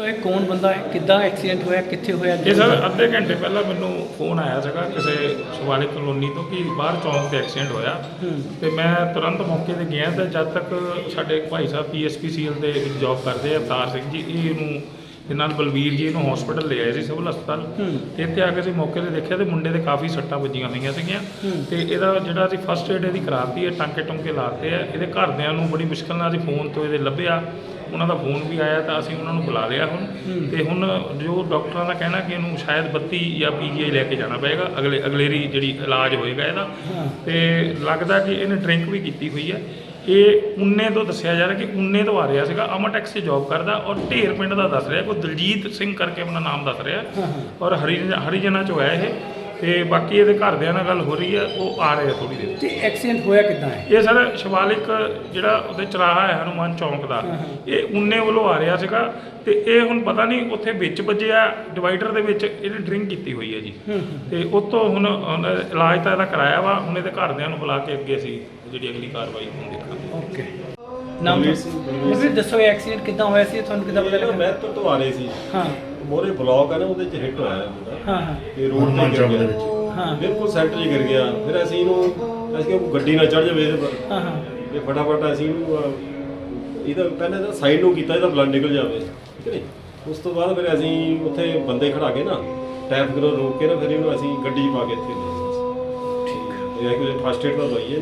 ਸੋ ਇਹ ਕੌਣ ਬੰਦਾ ਹੈ? ਕਿੱਦਾਂ ਐਕਸੀਡੈਂਟ ਹੋਇਆ? ਕਿੱਥੇ ਹੋਇਆ? ਇਹ ਸਰ ਅੱਧੇ ਘੰਟੇ ਪਹਿਲਾਂ ਮੈਨੂੰ ਫੋਨ ਆਇਆ ਸੀਗਾ ਕਿਸੇ ਸ਼ਿਵਾਲਿਕ ਕਲੋਨੀ ਤੋਂ ਕਿ ਬਾਹਰ ਚੌਂਕ ਤੇ ਐਕਸੀਡੈਂਟ ਹੋਇਆ। ਤੇ ਮੈਂ ਤੁਰੰਤ ਮੌਕੇ ਤੇ ਗਿਆ ਤੇ ਜਦ ਤੱਕ ਸਾਡੇ ਭਾਈ ਸਾਹਿਬ ਪੀਐਸਪੀਸੀਐਲ ਦੇ ਵਿੱਚ ਜੌਬ ਕਰਦੇ ਆ ਅਵਤਾਰ ਸਿੰਘ ਜੀ ਇਹ ਇਹਨੂੰ ਤੇ ਨਾਲ ਬਲਵੀਰ ਜੀ ਇਹਨੂੰ ਹਸਪੀਟਲ ਲੈ ਆਏ ਸੀ ਸਿਵਲ ਹਸਪਤਾਲ। ਤੇ ਇੱਥੇ ਆ ਕੇ ਅਸੀਂ ਮੌਕੇ ਤੇ ਦੇਖਿਆ ਤੇ ਮੁੰਡੇ ਦੇ ਕਾਫੀ ਸੱਟਾਂ ਵੱਜੀਆਂ ਹੋਈਆਂ ਸੀਗੀਆਂ। ਤੇ ਇਹਦਾ ਜਿਹੜਾ ਅਸੀਂ ਫਸਟ ਏਡ ਇਹਦੀ ਕਰਾਤੀ ਹੈ ਟਾਂਕੇ ਟੁੰਕੇ ਲਾਤੇ ਆ। ਇਹਦੇ ਘਰਦਿਆਂ ਨੂੰ ਬੜੀ ਮੁਸ਼ਕਲ ਨਾਲ ਅਸੀਂ ਫੋਨ ਤੋਂ ਇਹਦੇ ਲੱਭਿਆ। ਉਹਨਾਂ ਦਾ ਫੋਨ ਵੀ ਆਇਆ ਤਾਂ ਅਸੀਂ ਉਹਨਾਂ ਨੂੰ ਬੁਲਾ ਲਿਆ ਹੁਣ। ਤੇ ਹੁਣ ਜੋ ਡਾਕਟਰਾਂ ਦਾ ਕਹਿਣਾ ਕਿ ਇਹਨੂੰ ਸ਼ਾਇਦ 32 ਜਾਂ ਪੀਜੀਆਈ ਲੈ ਕੇ ਜਾਣਾ ਪਏਗਾ ਅਗਲੇ ਅਗਲੇਰੀ ਜਿਹੜੀ ਇਲਾਜ ਹੋਏਗਾ ਇਹਦਾ। ਤੇ ਲੱਗਦਾ ਕਿ ਇਹਨੇ ਡਰਿੰਕ ਵੀ ਕੀਤੀ ਹੋਈ ਹੈ ਇਹ ਉਨੇ ਤੋਂ ਦੱਸਿਆ ਜਾ ਰਿਹਾ ਕਿ ਉਨੇ ਤੋਂ ਆ ਰਿਹਾ ਸੀਗਾ। ਅਮਰਟੈਕਸ 'ਚ ਜੌਬ ਕਰਦਾ ਔਰ ਢੇਰ ਪਿੰਡ ਦਾ ਦੱਸ ਰਿਹਾ। ਕੋਈ ਦਲਜੀਤ ਸਿੰਘ ਕਰਕੇ ਆਪਣਾ ਨਾਮ ਦੱਸ ਰਿਹਾ। ਔਰ ਹਰੀ ਹਰੀਜਨਾਂ 'ਚੋਂ ਹੈ ਇਹ। ਤੇ ਬਾਕੀ ਇਹਦੇ ਘਰਦਿਆਂ ਨਾਲ ਗੱਲ ਹੋ ਰਹੀ ਹੈ ਉਹ ਆ ਰਹੇ ਆ ਥੋੜੀ ਦੇਰ। ਤੇ ਐਕਸੀਡੈਂਟ ਹੋਇਆ ਕਿੱਦਾਂ ਹੈ? ਇਹ ਸਰ ਸ਼ਿਵਾਲਿਕ ਜਿਹੜਾ ਉਹਦੇ ਚਰਾਹਾ ਹੈ ਹਨੂਮਾਨ ਚੌਂਕ ਦਾ। ਇਹ ਉਨੇ ਵੱਲੋਂ ਆ ਰਿਹਾ ਸੀਗਾ ਤੇ ਇਹ ਹੁਣ ਪਤਾ ਨਹੀਂ ਉੱਥੇ ਵਿੱਚ ਵੱਜਿਆ ਡਿਵਾਈਡਰ ਦੇ ਵਿੱਚ ਇਹਨੇ ਡਰਿੰਕ ਕੀਤੀ ਹੋਈ ਹੈ ਜੀ। ਤੇ ਉਤੋਂ ਹੁਣ ਹੁਣ ਇਲਾਜ ਤਾਂ ਇਹਦਾ ਕਰਾਇਆ ਵਾ ਹੁਣ ਇਹਦੇ ਘਰਦਿਆਂ ਨੂੰ ਬੁਲਾ ਕੇ ਅੱਗੇ ਅਸੀਂ ਜਿਹੜੀ ਅਗਲੀ ਕਾਰਵਾਈ ਹੁਣ ਦੇਖਾਂਗੇ। ਓਕੇ ਨਾਮ ਬਲਵੀਰ ਦੱਸੋ। ਸਿੰਘ, ਬਲਵੀਰ ਦੱਸੋ ਇਹ ਐਕਸੀਡੈਂਟ ਕਿੱਦਾਂ ਹੋਇਆ ਸੀ ਤੁਹਾਨੂੰ ਕਿੱਦਾਂ ਪਤਾ ਲੱਗਾ ਮਹਿਤਪੁਰ ਤੋਂ ਆ ਰਹੇ ਸੀ। ਹਾਂ। ਮੋਰੇ ਬਲੌਕ ਹੈ ਨਾ ਉਹਦੇ ਚ ਹਿੱਟ ਹੋਇਆ ਹੈ ਮੁੰਡਾ ਹਾਂ ਹਾਂ। ਤੇ ਰੋਡ ਤੇ ਗਿਰ ਗਿਆ। ਹਾਂ। ਬਿਲਕੁਲ ਸੈਂਟਰ 'ਚ ਗਿਰ ਗਿਆ। ਫਿਰ ਅਸੀਂ ਇਹਨੂੰ ਅਸੀਂ ਕਿਹਾ ਗੱਡੀ ਨਾ ਚੜ ਜਾਵੇ ਇਹਦੇ ਪਰ। ਹਾਂ ਹਾਂ। ਇਹ ਫਟਾਫਟ ਅਸੀਂ ਇਹਨੂੰ ਇਹਦਾ ਪਹਿਲਾਂ ਤਾਂ ਸਾਈਡ ਨੂੰ ਕੀਤਾ ਇਹਦਾ ਬਲੱਡ ਨਿਕਲ ਜਾਵੇ। ਠੀਕ ਹੈ? ਉਸ ਤੋਂ ਬਾਅਦ ਫਿਰ ਅਸੀਂ ਉੱਥੇ ਬੰਦੇ ਖੜਾ ਕੇ ਨਾ ਟ੍ਰੈਫਿਕ ਨੂੰ ਰੋਕ ਕੇ ਨਾ ਫਿਰ ਇਹਨੂੰ ਅਸੀਂ ਗੱਡੀ 'ਚ ਪਾ ਕੇ ਇੱਥੇ ਠੀਕ। ਇਹ ਕੋਈ ਫਸਟ ਏਡ ਦਾ ਦਵਾਈ ਹੈ